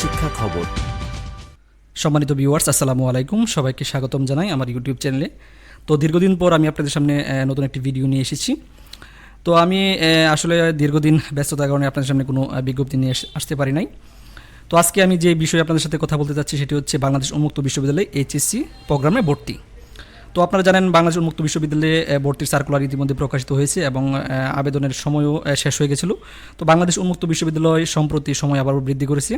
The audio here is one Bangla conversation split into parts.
শিক্ষা খবর। সম্মানিত ভিউয়ার্স আসসালামু আলাইকুম। সবাইকে স্বাগতম জানাই আমার ইউটিউব চ্যানেলে তো দীর্ঘদিন পর আমি আপনাদের সামনে নতুন একটি ভিডিও নিয়ে এসেছি। তো আমি আসলে দীর্ঘদিন ব্যস্ততার কারণে আপনাদের সামনে কোনো বিজ্ঞপ্তি নিয়ে আসতে পারি নাই। তো আজকে আমি যে বিষয়ে আপনাদের সাথে কথা বলতে চাচ্ছি সেটি হচ্ছে বাংলাদেশ উন্মুক্ত বিশ্ববিদ্যালয়ে এইচএসসি প্রোগ্রামে ভর্তি। তো আপনারা জানেন বাংলাদেশ উন্মুক্ত বিশ্ববিদ্যালয়ে ভর্তির সার্কুলার ইতিমধ্যে প্রকাশিত হয়েছে এবং আবেদনের সময়ও শেষ হয়ে গেছিল। তো বাংলাদেশ উন্মুক্ত বিশ্ববিদ্যালয় সম্প্রতি সময় আবার বৃদ্ধি করেছে।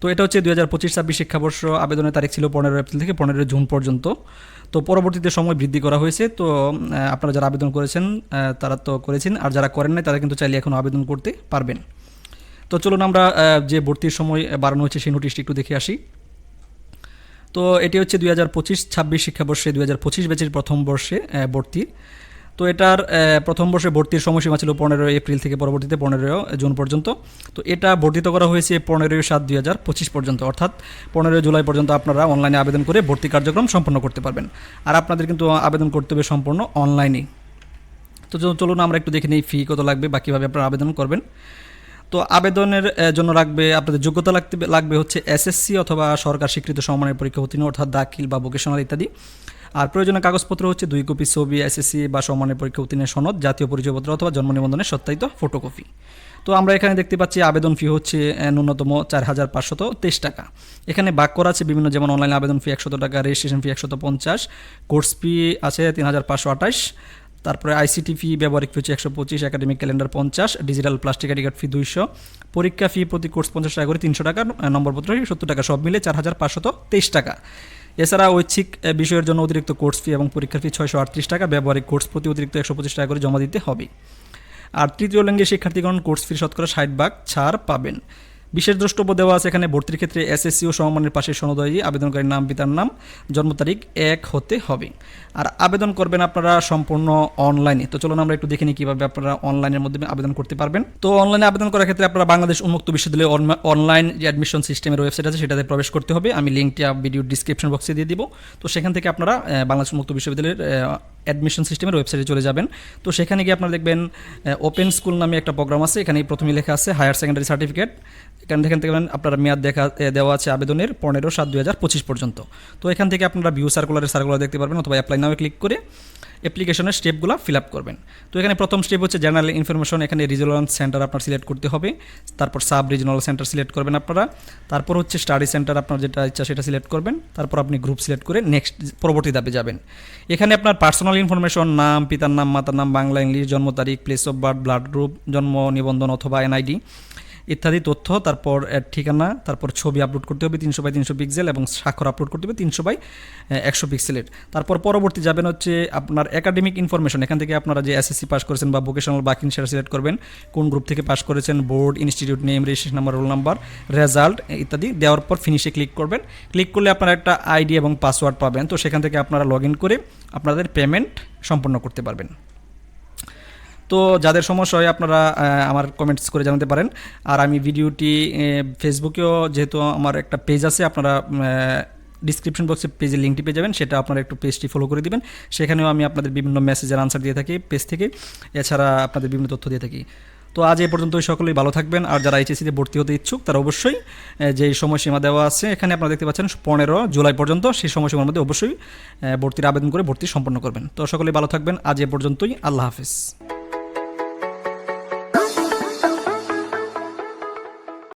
তো এটা হচ্ছে দুই হাজার পঁচিশ ছাব্বিশ শিক্ষাবর্ষ আবেদনের তারিখ ছিল পনেরো এপ্রিল থেকে পনেরো জুন পর্যন্ত। তো পরবর্তীতে সময় বৃদ্ধি করা হয়েছে। তো আপনারা যারা আবেদন করেছেন তারা তো করেছেন। আর যারা করেন নাই তারা কিন্তু চাইলে এখন আবেদন করতে পারবেন। তো চলুন আমরা যে ভর্তির সময় বাড়ানো হয়েছে সেই নোটিশটি একটু দেখে আসি। তো এটি হচ্ছে দুই হাজার পঁচিশ ছাব্বিশ শিক্ষাবর্ষে দুই হাজার পঁচিশ ব্যাচের প্রথম বর্ষে আহ, ভর্তি। তো এটার প্রথম বর্ষে ভর্তির সময়সীমা ছিল পনেরোই এপ্রিল থেকে পরবর্তীতে পনেরোই জুন পর্যন্ত। তো এটা বর্ধিত করা হয়েছে পনেরোই সাত দুই হাজার পঁচিশ পর্যন্ত। অর্থাৎ পনেরোই জুলাই পর্যন্ত আপনারা অনলাইনে আবেদন করে ভর্তি কার্যক্রম সম্পন্ন করতে পারবেন। আর আপনাদের কিন্তু আবেদন করতে হবে সম্পূর্ণ অনলাইনেই। তো চলুন- চলুন আমরা একটু দেখে নিই ফি কত লাগবে বা কীভাবে আপনারা আবেদন করবেন। তো আবেদনের জন্য লাগবে, আপনাদের যোগ্যতা লাগতে, লাগবে হচ্ছে এসএসসি অথবা সরকার স্বীকৃত সমমানের পরীক্ষা উত্তীর্ণ, অর্থাৎ দাখিল বা ভোকেশনাল ইত্যাদি। আর প্রয়োজনীয় কাগজপত্র হচ্ছে দুই কপি ছবি এসএসসি বা সমমানের পরীক্ষা উত্তীর্ণের সনদ, জাতীয় পরিচয়পত্র অথবা জন্ম নিবন্ধনের সত্যায়িত ফটোকপি তো আমরা এখানে দেখতে পাচ্ছি আবেদন ফি হচ্ছে ন্যূনতম চার হাজার পাঁচশত তেইশ টাকা। এখানে বাক করা আছে বিভিন্ন যেমন অনলাইন আবেদন ফি একশত টাকা রেজিস্ট্রেশন ফি একশত পঞ্চাশ কোর্স ফি আছে তিন হাজার পাঁচশো আঠাশ, তারপরে আইসিটি ফি ব্যবহারিক ফি হচ্ছে একশো পঁচিশ একাডেমিক ক্যালেন্ডার পঞ্চাশ digital plastic ID card fee দুইশো, পরীক্ষা ফি প্রতি কোর্স পঞ্চাশ টাকা করে তিনশো টাকা নম্বরপত্র সত্তর টাকা, সব মিলে চার হাজার পাঁচশত তেইশ টাকা। এছাড়া ঐচ্ছিক বিষয়ের জন্য অতিরিক্ত কোর্স ফি এবং পরীক্ষার ফি ছয়শো আটত্রিশ টাকা, ব্যবহারিক কোর্স প্রতি অতিরিক্ত একশো পঁচিশ টাকা করে জমা দিতে হবে। আর তৃতীয় লিঙ্গে শিক্ষার্থীগণ কোর্স ফি শতকরা ষাট ভাগ ছাড় পাবেন। বিশেষ দ্রষ্টব্য দেওয়া আছে এখানে, ভর্তির ক্ষেত্রে এসএসসি ও সমমানের পাশে সনদয়ী আবেদনকারীর নাম, পিতার নাম, জন্ম তারিখ এক হতে হবে। আর আবেদন করবেন আপনারা সম্পূর্ণ অনলাইনে। তো চলুন আমরা একটু দেখে নিই কীভাবে আপনারা অনলাইনের মাধ্যমে আবেদন করতে পারবেন। তো অনলাইনে আবেদন করার ক্ষেত্রে আপনারা বাংলাদেশ উন্মুক্ত বিশ্ববিদ্যালয়ে অনলাইন যে অ্যাডমিশন সিস্টেমের ওয়েবসাইট আছে, সেটাতে প্রবেশ করতে হবে। আমি লিঙ্কটি ভিডিও ডিসক্রিপশন বক্সে দিয়ে দিব। তো সেখান থেকে আপনারা বাংলাদেশ উন্মুক্ত বিশ্ববিদ্যালয়ের অ্যাডমিশন সিস্টেমের ওয়েবসাইটে চলে যাবেন। তো সেখানে গিয়ে আপনারা দেখবেন ওপেন স্কুল নামে একটা প্রোগ্রাম আছে। এখানে প্রথমে লেখা আছে হায়ার সেকেন্ডারি সার্টিফিকেট এখান থেকে থেকে আপনারা মেয়াদ দেখা দেওয়া আছে আবেদনের পনেরো সাত দু পর্যন্ত। তো এখান থেকে আপনারা ভিউ সার্কুলারের সার্কুলার দেখতে পারবেন অথবা অ্যাপ্লাই নামে ক্লিক করে। অ্যাপ্লিকেশনের স্টেপগুলো ফিল আপ করবেন। তো এখানে প্রথম স্টেপ হচ্ছে জেনারেল ইনফরমেশন এখানে রিজিওনাল সেন্টার আপনার সিলেক্ট করতে হবে। তারপর সাব রিজিওনাল সেন্টার সিলেক্ট করবেন আপনারা। তারপর হচ্ছে স্টাডি সেন্টার আপনার যেটা ইচ্ছা সেটা সিলেক্ট করবেন। তারপর আপনি গ্রুপ সিলেক্ট করে নেক্সট পরবর্তী ধাপে যাবেন। এখানে আপনার পার্সোনাল ইনফরমেশন নাম, পিতার নাম, মাতার নাম, বাংলা, ইংলিশ, জন্ম তারিখ place of birth blood group জন্ম নিবন্ধন অথবা এনআইডি ইত্যাদি তথ্য, তারপর ঠিকানা, তারপর ছবি আপলোড করতে হবে তিনশো বাই তিনশো পিক্সেল এবং স্বাক্ষর আপলোড করতে হবে তিনশো বাই একশো পিক্সেলের তারপর পরবর্তী যাবেন হচ্ছে আপনার একাডেমিক ইনফরমেশন এখান থেকে আপনারা যে এসএসসি পাস করেছেন বা ভোকেশনাল বাকিং সেটা সিলেক্ট করবেন। কোন গ্রুপ থেকে পাস করেছেন board institute name registration number roll number result ইত্যাদি। দেওয়ার পর ফিনিশে ক্লিক করবেন। ক্লিক করলে আপনারা একটা আইডি এবং পাসওয়ার্ড পাবেন। তো সেখান থেকে আপনারা লগ ইন করে আপনাদের পেমেন্ট সম্পন্ন করতে পারবেন। তো যাদের সমস্যা হয় আপনারা আমার কমেন্টস করে জানাতে পারেন। আর আমি ভিডিওটি ফেসবুকেও যেহেতু আমার একটা পেজ আছে, আপনারা ডিসক্রিপশন বক্সে পেজের লিঙ্কটি পেয়ে যাবেন। সেটা আপনারা একটু পেজটি ফলো করে দিবেন। সেখানেও আমি আপনাদের বিভিন্ন মেসেজের আনসার দিয়ে থাকি পেজ থেকে। এছাড়া আপনাদের বিভিন্ন তথ্য দিয়ে থাকি। তো আজ এ পর্যন্তই। সকলেই ভালো থাকবেন। আর যারা এইচএসিতে ভর্তি হতে ইচ্ছুক, তারা অবশ্যই যে সময়সীমা দেওয়া আছে, এখানে আপনারা দেখতে পাচ্ছেন পনেরো জুলাই পর্যন্ত সেই সময়সীমার মধ্যে অবশ্যই ভর্তির আবেদন করে ভর্তি সম্পন্ন করবেন। তো সকলেই ভালো থাকবেন। আজ এ পর্যন্তই। আল্লাহ হাফিজ।